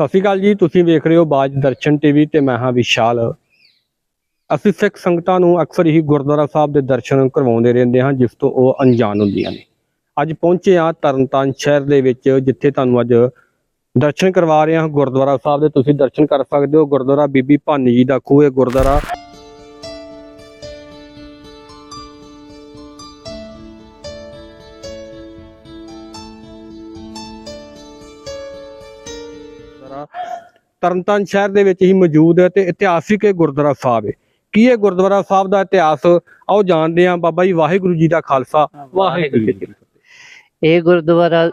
ਸਤਿ ਸ਼੍ਰੀ ਅਕਾਲ ਜੀ, ਤੁਸੀਂ ਵੇਖ ਰਹੇ ਹੋ ਬਾਜ ਦਰਸ਼ਨ ਟੀਵੀ ਤੇ ਮੈਂ ਹਾਂ ਵਿਸ਼ਾਲ। ਅਸੀਂ ਸਿੱਖ ਸੰਗਤਾਂ ਨੂੰ ਅਕਸਰ ਹੀ ਗੁਰਦੁਆਰਾ ਸਾਹਿਬ ਦੇ ਦਰਸ਼ਨ ਕਰਵਾਉਂਦੇ ਰਹਿੰਦੇ ਹਾਂ, ਜਿਸ ਤੋਂ ਉਹ ਅਣਜਾਣ ਹੁੰਦੀਆਂ ਨੇ। ਅੱਜ ਪਹੁੰਚੇ ਹਾਂ ਤਰਨਤਾਰਨ ਸ਼ਹਿਰ ਦੇ ਵਿੱਚ, ਜਿੱਥੇ ਤੁਹਾਨੂੰ ਅੱਜ ਦਰਸ਼ਨ ਕਰਵਾ ਰਹੇ ਹਾਂ। ਗੁਰਦੁਆਰਾ ਸਾਹਿਬ ਦੇ ਤੁਸੀਂ ਦਰਸ਼ਨ ਕਰ ਸਕਦੇ ਹੋ। ਗੁਰਦੁਆਰਾ ਬੀਬੀ ਭਾਨੀ ਜੀ ਦਾ ਖੂਹ ਹੈ। ਗੁਰਦੁਆਰਾ ਤਰਨਤਾਰਨ ਸ਼ਹਿਰ ਦੇ ਵਿੱਚ ਹੀ ਮੌਜੂਦ ਹੈ ਤੇ ਇਤਿਹਾਸਿਕ ਇਹ ਗੁਰਦੁਆਰਾ ਸਾਹਿਬ ਹੈ। ਕੀ ਇਹ ਗੁਰਦੁਆਰਾ ਸਾਹਿਬ ਦਾ ਇਤਿਹਾਸ? ਆਓ ਜਾਣਦੇ ਹਾਂ ਬਾਬਾ ਜੀ ਵਾਹਿਗੁਰੂ ਜੀ ਦਾ ਖਾਲਸਾ। ਵਾਹਿਗੁਰੂ ਜੀ ਇਹ ਗੁਰਦੁਆਰਾ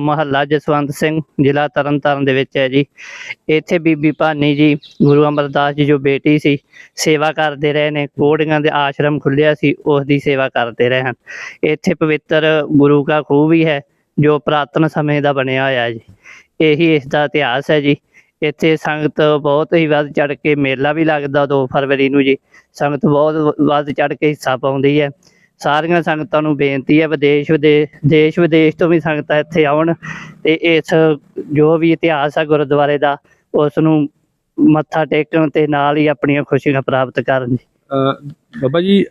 ਮਹੱਲਾ ਜਸਵੰਤ ਸਿੰਘ ਜ਼ਿਲ੍ਹਾ ਤਰਨਤਾਰਨ ਦੇ ਵਿੱਚ ਹੈ ਜੀ। ਇੱਥੇ ਬੀਬੀ ਭਾਨੀ ਜੀ ਗੁਰੂ ਅਮਰਦਾਸ ਜੀ ਜੋ ਬੇਟੀ ਸੀ ਸੇਵਾ ਕਰਦੇ ਰਹੇ ਨੇ ਕੋੜੀਆਂ ਦੇ ਆਸ਼ਰਮ ਖੁੱਲਿਆ ਸੀ ਉਸ ਦੀ ਸੇਵਾ ਕਰਦੇ ਰਹੇ ਹਨ। ਇੱਥੇ ਪਵਿੱਤਰ ਗੁਰੂ ਕਾ ਖੂਹ ਵੀ ਹੈ ਜੋ ਪੁਰਾਤਨ ਸਮੇਂ ਦਾ ਬਣਿਆ ਹੋਇਆ ਹੈ ਜੀ। ਇਹੀ ਇਸ ਦਾ ਇਤਿਹਾਸ ਹੈ ਜੀ। ਇੱਥੇ ਸੰਗਤ ਬਹੁਤ ਹੀ ਵੱਧ ਚੜ ਕੇ ਮੇਲਾ ਵੀ ਲੱਗਦਾ 2 ਫਰਵਰੀ ਨੂੰ ਜੀ। ਸੰਗਤ ਬਹੁਤ ਵੱਧ ਚੜ ਕੇ ਹਿੱਸਾ ਪਾਉਂਦੀ ਹੈ। ਸਾਰੀਆਂ ਸੰਗਤਾਂ ਨੂੰ ਬੇਨਤੀ ਹੈ, ਵਿਦੇਸ਼ ਵਿਦੇਸ਼ ਦੇਸ਼ ਵਿਦੇਸ਼ ਤੋਂ ਵੀ ਸੰਗਤਾਂ ਇੱਥੇ ਆਉਣ ਤੇ ਇਸ ਜੋ ਵੀ ਇਤਿਹਾਸ ਹੈ ਗੁਰਦੁਆਰੇ ਦਾ, ਉਸ ਨੂੰ ਮੱਥਾ ਟੇਕਣ ਤੇ ਨਾਲ ਹੀ ਆਪਣੀਆਂ ਖੁਸ਼ੀਆਂ ਪ੍ਰਾਪਤ ਕਰਨ ਜੀ। ਬਾਬਾ ਜੀ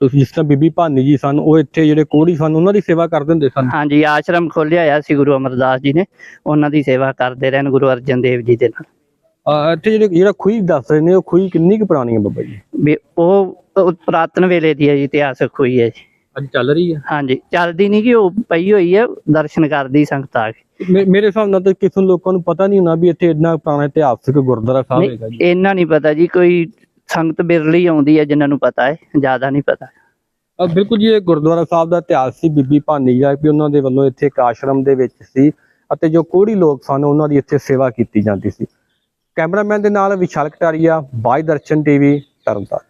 ਤੁਸੀਂ ਜਿਸ ਤਰ੍ਹਾਂ ਬੀਬੀ ਭਾਨੀ ਜੀ ਸਨ ਉਹ ਇੱਥੇ ਜਿਹੜੇ ਕੋਹੜੀ ਸਨ ਉਹਨਾਂ ਦੀ ਸੇਵਾ ਕਰਦੇ ਹੁੰਦੇ ਸਨ? ਹਾਂਜੀ ਆਸ਼ਰਮ ਖੋਲਿਆ ਹੋਇਆ ਸੀ ਗੁਰੂ ਅਮਰਦਾਸ ਜੀ ਨੇ। ਉਹਨਾਂ ਦੀ ਸੇਵਾ ਕਰਦੇ ਰਹਿਣ ਗੁਰੂ ਅਰਜਨ ਦੇਵ ਜੀ ਦੇ ਨਾਲ। ਇੱਥੇ ਜਿਹੜੇ ਜਿਹੜਾ ਖੂਹੀ ਦੱਸ ਰਹੇ ਨੇ ਉਹ ਖੂਹੀ ਕਿੰਨੀ ਕੁ ਪੁਰਾਣੀ ਹੈ ਬਾਬਾ ਜੀ? ਵੀ ਉਹ ਪੁਰਾਤਨ ਵੇਲੇ ਦੀ ਹੈ ਜੀ ਇਤਿਹਾਸਕ ਹੈ ਜੀ। ਅੱਜ ਚੱਲ ਰਹੀ ਹੈ? ਹਾਂਜੀ ਚੱਲਦੀ ਨਹੀਂ ਕਿ ਉਹ ਪਈ ਹੋਈ ਹੈ ਦਰਸ਼ਨ ਕਰਦੀ ਸੰਗਤ ਆ ਕੇ। ਮੇਰੇ ਹਿਸਾਬ ਨਾਲ ਤਾਂ ਕਿਸੇ ਲੋਕਾਂ ਨੂੰ ਪਤਾ ਨਹੀਂ ਹੋਣਾ ਵੀ ਇੱਥੇ ਇੰਨਾ ਪੁਰਾਣਾ ਇਤਿਹਾਸਕ ਗੁਰਦੁਆਰਾ ਸਾਹਿਬ ਹੈਗਾ ਜੀ। ਇਹਨਾਂ ਨਹੀਂ ਪਤਾ ਜੀ ਕੋਈ ਸੰਗਤ ਬਿਰਲੀ ਆਉਂਦੀ ਹੈ, ਜਿਨ੍ਹਾਂ ਨੂੰ ਪਤਾ ਹੈ, ਜ਼ਿਆਦਾ ਨਹੀਂ ਪਤਾ। ਬਿਲਕੁਲ ਜੀ, ਇਹ ਗੁਰਦੁਆਰਾ ਸਾਹਿਬ ਦਾ ਇਤਿਹਾਸ ਸੀ, ਬੀਬੀ ਭਾਨੀ ਜੀ, ਵੀ ਉਹਨਾਂ ਦੇ ਵੱਲੋਂ ਇੱਥੇ ਇੱਕ ਆਸ਼ਰਮ ਦੇ ਵਿੱਚ ਸੀ ਅਤੇ ਜੋ ਕੋਹੜੀ ਲੋਕ ਸਨ, ਉਹਨਾਂ ਦੀ ਇੱਥੇ ਸੇਵਾ ਕੀਤੀ ਜਾਂਦੀ ਸੀ। ਕੈਮਰਾਮੈਨ ਦੇ ਨਾਲ ਵਿਸ਼ਾਲ ਕਟਾਰੀਆ, ਬਾਈ ਦਰਸ਼ਨ ਟੀਵੀ, ਤਰਨਤਾਰਨ।